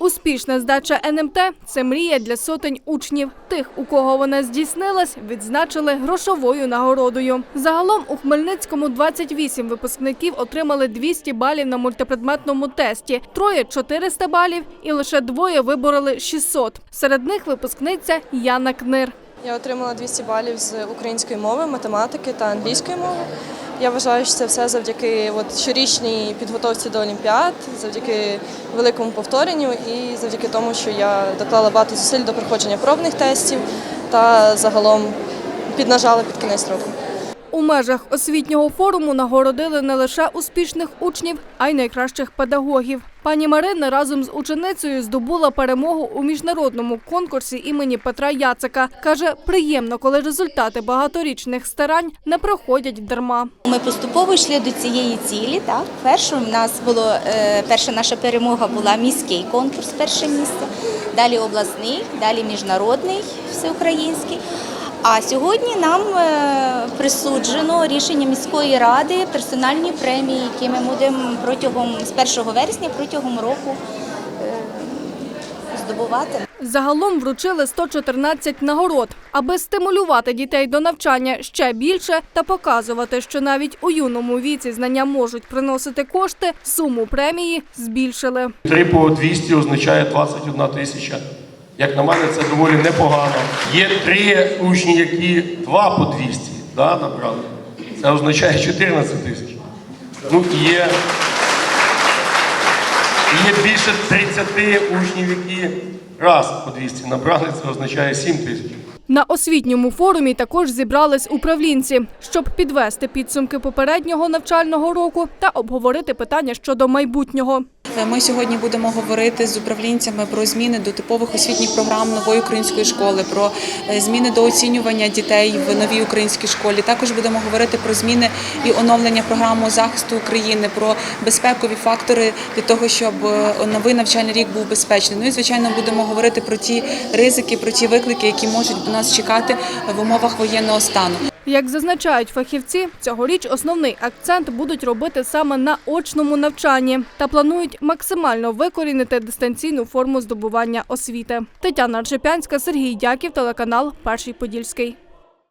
Успішна здача НМТ – це мрія для сотень учнів. Тих, у кого вона здійснилась, відзначили грошовою нагородою. Загалом у Хмельницькому 28 випускників отримали 200 балів на мультипредметному тесті, троє – 400 балів і лише двоє вибороли 600. Серед них випускниця Яна Книр. Я отримала 200 балів з української мови, математики та англійської мови. Я вважаю, що це все завдяки от, щорічній підготовці до Олімпіад, завдяки великому повторенню і завдяки тому, що я доклала багато зусиль до проходження пробних тестів та загалом піднажала під кінець року. У межах освітнього форуму нагородили не лише успішних учнів, а й найкращих педагогів. Пані Марина разом з ученицею здобула перемогу у міжнародному конкурсі імені Петра Яцика. Каже, приємно, коли результати багаторічних старань не проходять дарма. Ми поступово йшли до цієї цілі. Так, перше в нас було е, перша наша перемога була міський конкурс, перше місце, далі обласний, далі міжнародний, всеукраїнський. А сьогодні нам е, присуджено рішення міської ради персональні премії, які ми будемо протягом з 1 вересня протягом року е, здобувати. Загалом вручили 114 нагород, аби стимулювати дітей до навчання ще більше та показувати, що навіть у юному віці знання можуть приносити кошти. Суму премії збільшили. 3 по 200 означає 21 тисяча. Як на мене, це доволі непогано. Є три учні, які 2 по 200 да, набрали. Це означає 14 тисяч. Ну є, є більше 30 учнів, які раз по 200 набрали, це означає 7 тисяч. На освітньому форумі також зібрались управлінці, щоб підвести підсумки попереднього навчального року та обговорити питання щодо майбутнього. Ми сьогодні будемо говорити з управлінцями про зміни до типових освітніх програм нової української школи, про е, зміни до оцінювання дітей в новій українській школі. Також будемо говорити про зміни і оновлення програми захисту України, про безпекові фактори для того, щоб е, новий навчальний рік був безпечний. Ну і звичайно будемо говорити про ті ризики, про ті виклики, які можуть нас чекати в умовах воєнного стану. Як зазначають фахівці, цьогоріч основний акцент будуть робити саме на очному навчанні та планують максимально викорінити дистанційну форму здобування освіти. Тетяна Арчепянська, Сергій Дяків, телеканал Перший Подільський.